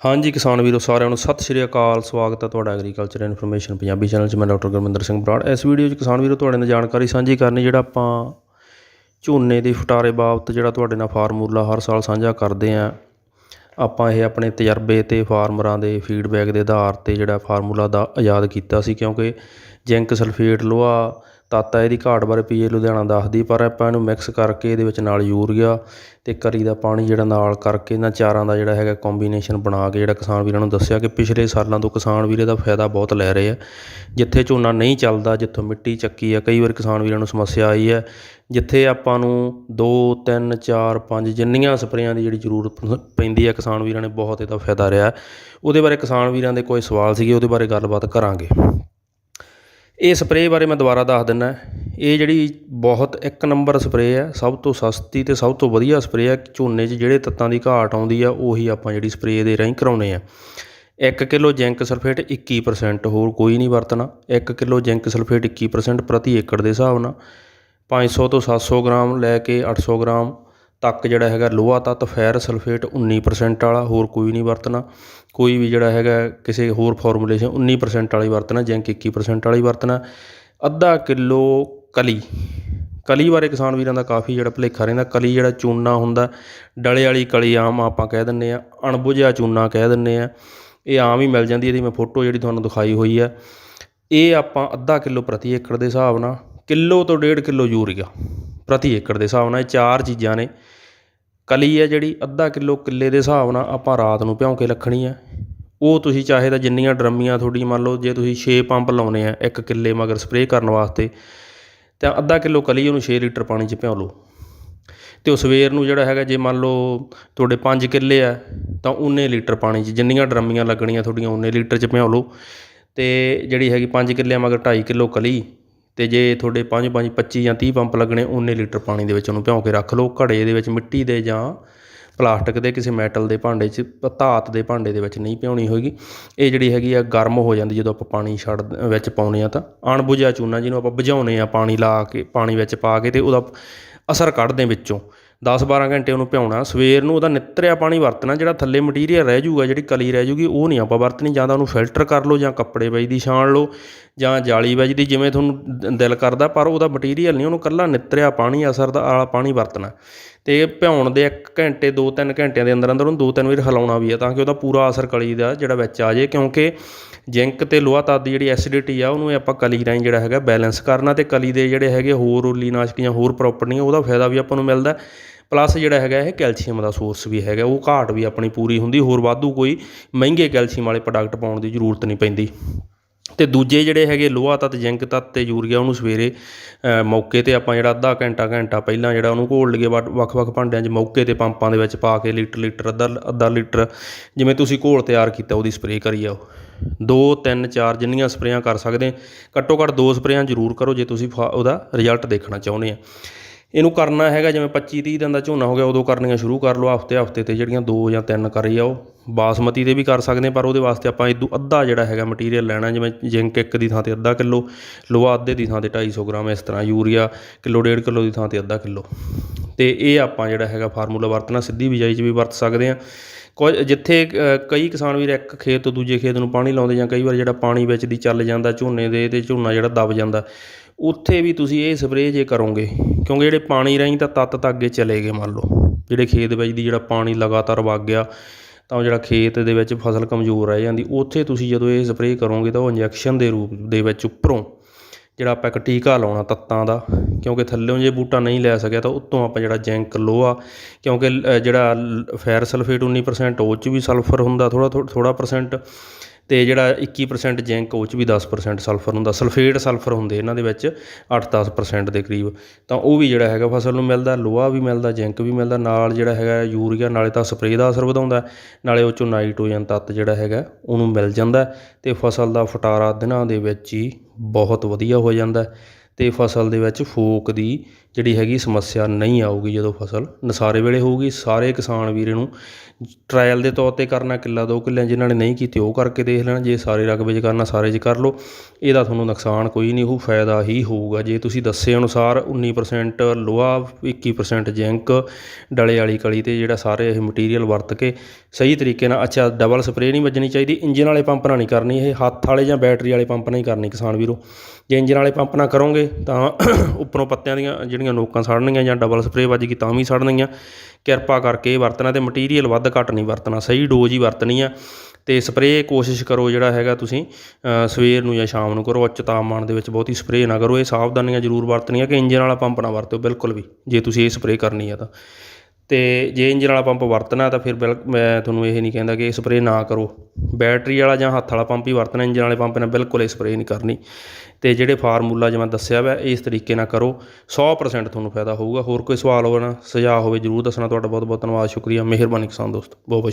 ਹਾਂਜੀ, ਕਿਸਾਨ ਵੀਰੋ, ਸਾਰਿਆਂ ਨੂੰ ਸਤਿ ਸ਼੍ਰੀ ਅਕਾਲ। ਸਵਾਗਤ ਹੈ ਤੁਹਾਡਾ ਐਗਰੀਕਲਚਰ ਇਨਫੋਰਮੇਸ਼ਨ ਪੰਜਾਬੀ ਚੈਨਲ 'ਚ। ਮੈਂ ਡਾਕਟਰ ਗੁਰਮਿੰਦਰ ਸਿੰਘ ਬਰਾੜ। ਇਸ ਵੀਡੀਓ 'ਚ ਕਿਸਾਨ ਵੀਰੋ, ਤੁਹਾਡੇ ਨਾਲ ਜਾਣਕਾਰੀ ਸਾਂਝੀ ਕਰਨੀ, ਜਿਹੜਾ ਆਪਾਂ ਝੋਨੇ ਦੇ ਫਟਾਰੇ ਬਾਬਤ ਜਿਹੜਾ ਤੁਹਾਡੇ ਨਾਲ ਫਾਰਮੂਲਾ ਹਰ ਸਾਲ ਸਾਂਝਾ ਕਰਦੇ ਆਂ ਆਪਾਂ ਇਹ ਆਪਣੇ ਤਜਰਬੇ ਤੇ ਫਾਰਮਰਾਂ ਦੇ ਫੀਡਬੈਕ ਦੇ ਆਧਾਰ ਤੇ ਜਿਹੜਾ ਫਾਰਮੂਲਾ ਦਾ ਆਜ਼ਾਦ ਕੀਤਾ ਸੀ, ਕਿਉਂਕਿ ਜ਼ਿੰਕ ਸਲਫੇਟ, ਲੋਹਾ ਤੱਤ ਹੈ ਇਹਦੀ ਘਾਟ ਬਾਰੇ ਪੀਏ ਲੁਧਿਆਣਾ ਦੱਸਦੀ, ਪਰ ਆਪਾਂ ਇਹਨੂੰ ਮਿਕਸ ਕਰਕੇ ਇਹਦੇ ਵਿੱਚ ਨਾਲ ਯੂਰੀਆ ਅਤੇ ਕਰੀ ਦਾ ਪਾਣੀ ਜਿਹੜਾ ਨਾਲ ਕਰਕੇ ਇਹਨਾਂ ਚਾਰਾਂ ਦਾ ਜਿਹੜਾ ਹੈਗਾ ਕੰਬੀਨੇਸ਼ਨ ਬਣਾ ਕੇ ਜਿਹੜਾ ਕਿਸਾਨ ਵੀਰਾਂ ਨੂੰ ਦੱਸਿਆ ਕਿ ਪਿਛਲੇ ਸਾਲਾਂ ਤੋਂ ਕਿਸਾਨ ਵੀਰ ਇਹਦਾ ਫਾਇਦਾ ਬਹੁਤ ਲੈ ਰਹੇ ਆ। ਜਿੱਥੇ ਝੋਨਾ ਨਹੀਂ ਚੱਲਦਾ, ਜਿੱਥੋਂ ਮਿੱਟੀ ਚੱਕੀ ਆ, ਕਈ ਵਾਰ ਕਿਸਾਨ ਵੀਰਾਂ ਨੂੰ ਸਮੱਸਿਆ ਆਈ ਹੈ ਜਿੱਥੇ ਆਪਾਂ ਨੂੰ 2 3 4 5 ਜਿੰਨੀਆਂ ਸਪਰੇਆਂ ਦੀ ਜਿਹੜੀ ਜ਼ਰੂਰਤ ਪੈਂਦੀ ਹੈ ਕਿਸਾਨ ਵੀਰਾਂ ਨੇ ਬਹੁਤ ਇਹਦਾ ਫਾਇਦਾ ਰਿਹਾ। ਉਹਦੇ ਬਾਰੇ ਕਿਸਾਨ ਵੀਰਾਂ ਦੇ ਕੋਈ ਸਵਾਲ ਸੀਗੇ, ਉਹਦੇ ਬਾਰੇ ਗੱਲਬਾਤ ਕਰਾਂਗੇ। ਇਹ ਸਪਰੇਅ ਬਾਰੇ ਮੈਂ ਦੁਬਾਰਾ ਦੱਸ ਦਿੰਦਾ। ਇਹ ਜਿਹੜੀ ਬਹੁਤ ਇੱਕ ਨੰਬਰ ਸਪਰੇਅ ਹੈ, ਸਭ ਤੋਂ ਸਸਤੀ ਤੇ ਸਭ ਤੋਂ ਵਧੀਆ ਸਪਰੇਅ ਹੈ, ਝੋਨੇ 'ਚ ਜਿਹੜੇ ਤੱਤਾਂ ਦੀ ਘਾਟ ਆਉਂਦੀ ਆ, ਉਹੀ ਆਪਾਂ ਜਿਹੜੀ ਸਪਰੇਅ ਦੇ ਰਾਹੀਂ ਕਰਾਉਨੇ ਆ 1 ਕਿਲੋ ਜ਼ਿੰਕ ਸਲਫੇਟ 21% ਹੋਰ ਕੋਈ ਨਹੀਂ ਵਰਤਣਾ। 1 ਕਿਲੋ ਜ਼ਿੰਕ ਸਲਫੇਟ 21% ਪ੍ਰਤੀ ਏਕੜ ਦੇ ਹਿਸਾਬ ਨਾਲ। 500 ਤੋਂ 700 ਗ੍ਰਾਮ ਲੈ ਕੇ 800 ਗ੍ਰਾਮ ਤੱਕ ਜਿਹੜਾ ਹੈਗਾ ਲੋਹਾ ਤੱਤ, ਫੈਰ, ਸਲਫੇਟ 19% ਵਾਲਾ, ਹੋਰ ਕੋਈ ਨਹੀਂ ਵਰਤਣਾ। ਕੋਈ ਵੀ ਜਿਹੜਾ ਹੈਗਾ ਕਿਸੇ ਹੋਰ ਫਾਰਮੂਲੇਸ਼ਨ 19% ਵਾਲੀ ਵਰਤਣਾ ਜ਼ਿੰਕ 21% ਵਾਲੀ ਵਰਤਣਾ। ਅੱਧਾ ਕਿਲੋ ਕਲੀ। ਕਲੀ ਬਾਰੇ ਕਿਸਾਨ ਵੀਰਾਂ ਦਾ ਕਾਫੀ ਜਿਹੜਾ ਭੁਲੇਖਾ ਰਹਿੰਦਾ। ਕਲੀ ਜਿਹੜਾ ਚੂਨਾ ਹੁੰਦਾ, ਡਲੇ ਵਾਲੀ ਕਲੀ ਆਮ ਆਪਾਂ ਕਹਿ ਦਿੰਨੇ ਆ ਅਣਬੁਝਿਆ ਚੂਨਾ ਕਹਿ ਦਿੰਨੇ ਆ ਇਹ ਆਮ ਹੀ ਮਿਲ ਜਾਂਦੀ ਇਹਦੀ ਮੈਂ ਫੋਟੋ ਜਿਹੜੀ ਤੁਹਾਨੂੰ ਦਿਖਾਈ ਹੋਈ ਆ ਇਹ ਆਪਾਂ ਅੱਧਾ ਕਿਲੋ ਪ੍ਰਤੀ ਏਕੜ ਦੇ ਹਿਸਾਬ ਨਾਲ ਕਿਲੋ ਤੋਂ ਡੇਢ ਕਿਲੋ ਯੂਰੀਆ। ਪ੍ਰਤੀ ਏਕੜ ਦੇ ਹਿਸਾਬ ਨਾਲ ਇਹ ਚਾਰ ਚੀਜ਼ਾਂ ਨੇ। ਕਲੀ ਹੈ ਜਿਹੜੀ ਅੱਧਾ ਕਿਲੋ ਕਿੱਲੇ ਦੇ ਹਿਸਾਬ ਨਾਲ ਆਪਾਂ ਰਾਤ ਨੂੰ ਭਿਉਂ ਕੇ ਰੱਖਣੀ ਹੈ। ਉਹ ਤੁਸੀਂ ਚਾਹੇ ਤਾਂ ਜਿੰਨੀਆਂ ਡਰਮੀਆਂ ਤੁਹਾਡੀ ਮੰਨ ਲਓ, ਜੇ ਤੁਸੀਂ 6 ਪੰਪ ਲਾਉਨੇ ਆ ਇੱਕ ਕਿੱਲੇ ਮਗਰ ਸਪਰੇਅ ਕਰਨ ਵਾਸਤੇ, ਤਾਂ ਅੱਧਾ ਕਿਲੋ ਕਲੀ ਉਹਨੂੰ 6 ਲੀਟਰ ਪਾਣੀ 'ਚ ਭਿਉਂ ਲਓ। ਤੇ ਉਹ ਸਵੇਰ ਨੂੰ ਜਿਹੜਾ ਹੈਗਾ, ਜੇ ਮੰਨ ਲਓ ਤੁਹਾਡੇ 5 ਕਿੱਲੇ ਆ, ਤਾਂ ਉਨੇ ਲੀਟਰ ਪਾਣੀ 'ਚ, ਜਿੰਨੀਆਂ ਡਰਮੀਆਂ ਲੱਗਣੀਆਂ ਤੁਹਾਡੀਆਂ ਉਨੇ ਲੀਟਰ 'ਚ ਭਿਉਂ ਲਓ। ਤੇ ਜਿਹੜੀ ਹੈਗੀ 5 ਕਿੱਲੇ ਮਗਰ 2.5 ਕਿਲੋ ਕਲੀ ਅਤੇ ਜੇ ਤੁਹਾਡੇ 5 5 25 ਜਾਂ ਤੀਹ ਪੰਪ ਲੱਗਣੇ ਉਨੇ ਲੀਟਰ ਪਾਣੀ ਦੇ ਵਿੱਚ ਉਹਨੂੰ ਭਿਉਂ ਕੇ ਰੱਖ ਲਓ। ਘੜੇ ਦੇ ਵਿੱਚ ਮਿੱਟੀ ਦੇ ਜਾਂ ਪਲਾਸਟਿਕ ਦੇ, ਕਿਸੇ ਮੈਟਲ ਦੇ ਭਾਂਡੇ 'ਚ ਧਾਤ ਦੇ ਭਾਂਡੇ ਦੇ ਵਿੱਚ ਨਹੀਂ ਭਿਉਣੀ ਹੋਏਗੀ। ਇਹ ਜਿਹੜੀ ਹੈਗੀ ਆ ਗਰਮ ਹੋ ਜਾਂਦੀ ਜਦੋਂ ਆਪਾਂ ਪਾਣੀ ਛੱਡ, ਵਿੱਚ ਪਾਉਨੇ ਆ ਤਾਂ। ਅਣਬੁਝਿਆ ਚੂਨਾ ਜਿਹਨੂੰ ਆਪਾਂ ਬੁਝਾਉਨੇ ਆ ਪਾਣੀ ਲਾ ਕੇ, ਪਾਣੀ ਵਿੱਚ ਪਾ ਕੇ ਤੇ ਉਹਦਾ ਅਸਰ ਕੱਢਦੇ ਵਿੱਚੋਂ। 10-12 ਘੰਟੇ ਉਹਨੂੰ ਭਿਉਣਾ ਸਵੇਰ ਨੂੰ ਉਹਦਾ ਨਿੱਤਰਿਆ ਪਾਣੀ ਵਰਤਣਾ, ਜਿਹੜਾ ਥੱਲੇ ਮਟੀਰੀਅਲ ਰਹਿ ਜੂਗਾ, ਜਿਹੜੀ ਕਲੀ ਰਹਿ ਜੂਗੀ, ਉਹ ਨਹੀਂ ਆਪਾਂ ਵਰਤਣੀ, ਜਾਂ ਤਾਂ ਉਹਨੂੰ ਫਿਲਟਰ ਕਰ ਲਓ, ਜਾਂ ਕੱਪੜੇ ਵਿੱਚ ਦੀ ਛਾਣ ਲਓ, ਜਾਂ ਜਾਲੀ ਵਿੱਚ ਦੀ ਜਿਵੇਂ ਤੁਹਾਨੂੰ ਦਿਲ ਕਰਦਾ, ਪਰ ਉਹਦਾ ਮਟੀਰੀਅਲ ਨਹੀਂ, ਉਹਨੂੰ ਕੱਲਾ ਨਿੱਤਰਿਆ ਪਾਣੀ, ਅਸਰ ਦਾ ਵਾਲਾ ਪਾਣੀ ਵਰਤਣਾ। ਅਤੇ ਭਿਉਣ ਦੇ ਇੱਕ ਘੰਟੇ 2-3 ਘੰਟਿਆਂ ਦੇ ਅੰਦਰ ਅੰਦਰ ਉਹਨੂੰ 2-3 ਵਾਰ ਹਿਲਾਉਣਾ ਵੀ ਆ, ਤਾਂ ਕਿ ਉਹਦਾ ਪੂਰਾ ਅਸਰ ਕਲੀ ਦਾ ਜਿਹੜਾ ਵਿੱਚ ਆ ਜਾਏ, ਕਿਉਂਕਿ ਜ਼ਿੰਕ ਤੇ ਲੋਹਾ ਤੱਤ ਦੀ ਜਿਹੜੀ ਐਸਿਡਿਟੀ ਆ, ਉਹਨੂੰ ਆਪਾਂ ਕਲੀ ਰਾਹੀਂ ਜਿਹੜਾ ਹੈਗਾ ਬੈਲੈਂਸ ਕਰਨਾ ਤੇ ਕਲੀ ਦੇ ਜਿਹੜੇ ਹੈਗੇ ਹੋਰ ਉਲੀਨਾਸ਼ਕ ਜਾਂ ਹੋਰ ਪ੍ਰੋਪਰਟੀਆਂ ਉਹਦਾ ਫਾਇਦਾ ਵੀ ਆਪਾਂ ਨੂੰ ਮਿਲਦਾ। ਪਲੱਸ ਜਿਹੜਾ ਹੈਗਾ ਇਹ ਕੈਲਸ਼ੀਅਮ ਦਾ ਸੋਰਸ ਵੀ ਹੈਗਾ, ਉਹ ਘਾਟ ਵੀ ਆਪਣੀ ਪੂਰੀ ਹੁੰਦੀ, ਹੋਰ ਵਾਧੂ ਕੋਈ ਮਹਿੰਗੇ ਕੈਲਸ਼ੀਅਮ ਵਾਲੇ ਪ੍ਰੋਡਕਟ ਪਾਉਣ ਦੀ ਜ਼ਰੂਰਤ ਨਹੀਂ ਪੈਂਦੀ। ਅਤੇ ਦੂਜੇ ਜਿਹੜੇ ਹੈਗੇ ਲੋਹਾ ਤੱਤ, ਜ਼ਿੰਕ ਤੱਤ ਅਤੇ ਯੂਰੀਆ ਉਹਨੂੰ ਸਵੇਰੇ ਮੌਕੇ ਤੇ ਆਪਾਂ ਜਿਹੜਾ ਅੱਧਾ ਘੰਟਾ ਘੰਟਾ ਪਹਿਲਾਂ ਜਿਹੜਾ ਉਹਨੂੰ ਘੋਲ ਲਈਏ ਵੱਖ-ਵੱਖ ਭਾਂਡਿਆਂ 'ਚ ਮੌਕੇ ਤੇ ਪੰਪਾਂ ਦੇ ਵਿੱਚ ਪਾ ਕੇ ਲੀਟਰ ਲੀਟਰ, ਅੱਧਾ ਅੱਧਾ ਲੀਟਰ ਜਿਵੇਂ ਤੁਸੀਂ ਘੋਲ ਤਿਆਰ ਕੀਤਾ ਉਹਦੀ ਸਪਰੇਅ ਕਰੀ ਜਾਓ ਦੋ, ਤਿੰਨ, ਚਾਰ ਜਿੰਨੀਆਂ ਸਪਰੇਆਂ ਕਰ ਸਕਦੇ ਘੱਟੋ ਘੱਟ ਦੋ ਸਪਰੇਆਂ ਜ਼ਰੂਰ ਕਰੋ ਜੇ ਤੁਸੀਂ ਉਹਦਾ ਰਿਜ਼ਲਟ ਦੇਖਣਾ ਚਾਹੁੰਦੇ ਆ। ਇਹਨੂੰ ਕਰਨਾ ਹੈਗਾ ਜਿਵੇਂ 25 30 ਦਿਨ ਦਾ ਝੋਨਾ ਹੋ ਗਿਆ, ਉਦੋਂ ਕਰਨੀਆਂ ਸ਼ੁਰੂ ਕਰ ਲਓ ਹਫ਼ਤੇ ਹਫ਼ਤੇ ਤੇ ਜਿਹੜੀਆਂ ਦੋ ਜਾਂ ਤਿੰਨ ਕਰੀ ਆਓ ਬਾਸਮਤੀ ਦੇ ਵੀ ਕਰ ਸਕਦੇ ਪਰ ਉਹਦੇ ਵਾਸਤੇ ਆਪਾਂ ਇਦੋਂ ਅੱਧਾ ਜਿਹੜਾ ਹੈਗਾ ਮਟੀਰੀਅਲ ਲੈਣਾ, ਜਿਵੇਂ ਜ਼ਿੰਕ ਇੱਕ ਦੀ ਥਾਂ ਤੇ ਅੱਧਾ ਕਿਲੋ ਲੋਹਾ ਅੱਧੇ ਦੀ ਥਾਂ ਤੇ 250 ਗ੍ਰਾਮ ਇਸ ਤਰ੍ਹਾਂ ਯੂਰੀਆ, ਕਿਲੋ ਡੇਢ ਕਿਲੋ ਦੀ ਥਾਂ ਤੇ ਅੱਧਾ ਕਿਲੋ। ਤੇ ਇਹ ਆਪਾਂ ਜਿਹੜਾ ਹੈਗਾ ਫਾਰਮੂਲਾ ਵਰਤਣਾ, ਸਿੱਧੀ ਬਿਜਾਈ 'ਚ ਵੀ ਵਰਤ ਸਕਦੇ ਆ ਕੁਝ ਜਿੱਥੇ ਕਈ ਕਿਸਾਨ ਵੀਰ ਇੱਕ ਖੇਤ ਤੋਂ ਦੂਜੇ ਖੇਤ ਨੂੰ ਪਾਣੀ ਲਾਉਂਦੇ ਜਾਂ ਕਈ ਵਾਰ ਜਿਹੜਾ ਪਾਣੀ ਵਿੱਚ ਦੀ ਚੱਲ ਜਾਂਦਾ ਝੋਨੇ ਦੇ, ਤੇ ਝੋਨਾ ਜਿਹੜਾ ਦਬ ਜਾਂਦਾ। ਉੱਥੇ ਵੀ ਤੁਸੀਂ ਇਹ ਸਪਰੇਅ ਜੇ ਕਰੋਗੇ, ਕਿਉਂਕਿ ਜਿਹੜੇ ਪਾਣੀ ਰਾਹੀਂ ਤਾਂ ਤੱਤ ਤਾਂ ਅੱਗੇ ਚਲੇ ਗਏ ਮੰਨ ਲਓ। ਜਿਹੜੇ ਖੇਤ ਵਿੱਚ ਦੀ ਜਿਹੜਾ ਪਾਣੀ ਲਗਾਤਾਰ ਵਗ ਗਿਆ, ਤਾਂ ਉਹ ਜਿਹੜਾ ਖੇਤ ਦੇ ਵਿੱਚ ਫਸਲ ਕਮਜ਼ੋਰ ਰਹਿ ਜਾਂਦੀ, ਉੱਥੇ ਤੁਸੀਂ ਜਦੋਂ ਇਹ ਸਪਰੇਅ ਕਰੋਗੇ ਤਾਂ ਉਹ ਇੰਜੈਕਸ਼ਨ ਦੇ ਰੂਪ ਦੇ ਵਿੱਚ ਉੱਪਰੋਂ ਜਿਹੜਾ ਆਪਾਂ ਇੱਕ ਟੀਕਾ ਲਾਉਣਾ ਤੱਤਾਂ ਦਾ, ਕਿਉਂਕਿ ਥੱਲੇੋਂ ਜੇ ਬੂਟਾ ਨਹੀਂ ਲੈ ਸਕਿਆ ਤਾਂ ਉੱਤੋਂ ਆਪਾਂ ਜਿਹੜਾ ਜ਼ਿੰਕ ਲੋਹਾ, ਕਿਉਂਕਿ ਜਿਹੜਾ ਫੈਰ ਸਲਫੇਟ 19% ਉਹ 'ਚ ਵੀ ਸਲਫਰ ਹੁੰਦਾ ਥੋੜਾ ਥੋੜਾ ਪਰਸੈਂਟ ਤੇ ਜਿਹੜਾ 21% ਜ਼ਿੰਕ, ਉਹ 'ਚ ਵੀ 10% ਸਲਫਰ ਹੁੰਦਾ। ਸਲਫੇਟ ਸਲਫਰ ਹੁੰਦੇ ਇਹਨਾਂ ਦੇ ਵਿੱਚ 8-10% ਦੇ ਕਰੀਬ। ਤਾਂ ਉਹ ਵੀ ਜਿਹੜਾ ਹੈਗਾ ਫਸਲ ਨੂੰ ਮਿਲਦਾ, ਲੋਹਾ ਵੀ ਮਿਲਦਾ, ਜ਼ਿੰਕ ਵੀ ਮਿਲਦਾ, ਨਾਲ ਜਿਹੜਾ ਹੈਗਾ ਯੂਰੀਆ, ਨਾਲੇ ਤਾਂ ਸਪਰੇਅ ਦਾ ਅਸਰ ਵਧਾਉਂਦਾ ਨਾਲੇ ਉਹ 'ਚੋਂ ਨਾਈਟ੍ਰੋਜਨ ਤੱਤ ਜਿਹੜਾ ਹੈਗਾ, ਉਹਨੂੰ ਮਿਲ ਜਾਂਦਾ ਤੇ ਫਸਲ ਦਾ ਫਟਾਰਾ ਦਿਨਾਂ ਦੇ ਵਿੱਚ ਹੀ ਬਹੁਤ ਵਧੀਆ ਹੋ ਜਾਂਦਾ ਅਤੇ ਫਸਲ ਦੇ ਵਿੱਚ ਫੋਕ ਦੀ ਜਿਹੜੀ ਹੈਗੀ ਸਮੱਸਿਆ ਨਹੀਂ ਆਊਗੀ ਜਦੋਂ ਫਸਲ ਨਸਾਰੇ ਵੇਲੇ ਹੋਊਗੀ। ਸਾਰੇ ਕਿਸਾਨ ਵੀਰੇ ਨੂੰ ਟਰਾਇਲ ਦੇ ਤੌਰ ਤੇ ਕਰਨਾ ਕਿੱਲਾ, ਦੋ ਕਿੱਲਿਆਂ ਜਿਨ੍ਹਾਂ ਨੇ ਨਹੀਂ ਕੀਤੀ ਉਹ ਕਰਕੇ ਦੇਖ ਲੈਣਾ। ਜੇ ਸਾਰੇ ਰਕਬੇ 'ਚ ਕਰਨਾ, ਸਾਰੇ 'ਚ ਕਰ ਲਓ। ਇਹਦਾ ਤੁਹਾਨੂੰ ਨੁਕਸਾਨ ਕੋਈ ਨਹੀਂ ਹੋਊ, ਫਾਇਦਾ ਹੀ ਹੋਊਗਾ। ਜੇ ਤੁਸੀਂ ਦੱਸੇ ਅਨੁਸਾਰ 19% ਲੋਹਾ 21% ਜ਼ਿੰਕ, ਡਲੇ ਵਾਲੀ ਕਲੀ ਤੇ ਜਿਹੜਾ ਸਾਰੇ ਇਹ ਮਟੀਰੀਅਲ ਵਰਤ ਕੇ ਸਹੀ ਤਰੀਕੇ ਨਾਲ, ਅੱਛਾ ਡਬਲ ਸਪਰੇਅ ਨਹੀਂ ਵੱਜਣੀ ਚਾਹੀਦੀ। ਇੰਜਨ ਵਾਲੇ ਪੰਪ ਨਾਲ ਨਹੀਂ ਕਰਨੀ ਇਹ, ਹੱਥ ਵਾਲੇ ਜਾਂ ਬੈਟਰੀ ਵਾਲੇ ਪੰਪ ਨਾਲ ਹੀ ਕਰਨੀ ਕਿਸਾਨ ਵੀਰੋ। ਜੇ ਇੰਜਨ ਵਾਲੇ ਪੰਪ ਨਾਲ ਕਰੋਗੇ ਤਾਂ ਉੱਪਰੋਂ ਪੱਤਿਆਂ ਦੀਆਂ ਜਿਹੜੀਆਂ ਨੋਕਾਂ ਸੜਨਗੀਆਂ ਜਾਂ ਡਬਲ ਸਪਰੇਅ ਵੱਜ ਗਈ ਤਾਂ ਵੀ ਸੜਨਗੀਆਂ। ਕਿਰਪਾ ਕਰਕੇ ਇਹ ਵਰਤਣਾ ਤੇ ਮਟੀਰੀਅਲ ਵੱਧ ਘੱਟ ਨਹੀਂ ਵਰਤਣਾ, ਸਹੀ ਡੋਜ਼ ਹੀ ਵਰਤਣੀ ਆ। ਤੇ ਸਪਰੇਅ ਕੋਸ਼ਿਸ਼ ਕਰੋ ਜਿਹੜਾ ਹੈਗਾ ਤੁਸੀਂ ਸਵੇਰ ਨੂੰ ਜਾਂ ਸ਼ਾਮ ਨੂੰ ਕਰੋ, ਉੱਚ ਤਾਪਮਾਨ ਦੇ ਵਿੱਚ ਬਹੁਤੀ ਸਪਰੇਅ ਨਾ ਕਰੋ। ਇਹ ਸਾਵਧਾਨੀਆਂ ਜ਼ਰੂਰ ਵਰਤਣੀਆਂ ਕਿ ਇੰਜਨ ਵਾਲਾ ਪੰਪ ਨਾ ਵਰਤੋ ਬਿਲਕੁਲ ਵੀ। ਜੇ ਤੁਸੀਂ ਇਹ ਸਪਰੇਅ ਕਰਨੀ ਆ ਤਾਂ। ਅਤੇ ਜੇ ਇੰਜਣ ਵਾਲਾ ਪੰਪ ਵਰਤਣਾ ਤਾਂ ਫਿਰ ਬਿਲ, ਮੈਂ ਤੁਹਾਨੂੰ ਇਹ ਨਹੀਂ ਕਹਿੰਦਾ ਕਿ ਸਪਰੇਅ ਨਾ ਕਰੋ। ਬੈਟਰੀ ਵਾਲਾ ਜਾਂ ਹੱਥ ਵਾਲਾ ਪੰਪ ਹੀ ਵਰਤਣਾ, ਇੰਜਣ ਵਾਲੇ ਪੰਪ ਨਾਲ ਬਿਲਕੁਲ ਇਹ ਸਪਰੇਅ ਨਹੀਂ ਕਰਨੀ। ਅਤੇ ਜਿਹੜੇ ਫਾਰਮੂਲਾ ਜਿਵੇਂ ਦੱਸਿਆ ਵਾ, ਇਸ ਤਰੀਕੇ ਨਾਲ ਕਰੋ 100% ਤੁਹਾਨੂੰ ਫਾਇਦਾ ਹੋਊਗਾ। ਹੋਰ ਕੋਈ ਸਵਾਲ ਹੋਵੇ ਨਾ, ਸੁਝਾਅ ਹੋਵੇ, ਜਰੂਰ ਦੱਸਣਾ। ਤੁਹਾਡਾ ਬਹੁਤ ਬਹੁਤ ਧੰਨਵਾਦ, ਸ਼ੁਕਰੀਆ। ਮਿਹਰਬਾਨੀ ਕਿਸਾਨ ਦੋਸਤ ਬਹੁਤ ਬਹੁਤ ਸ਼ੁਕਰੀਆ।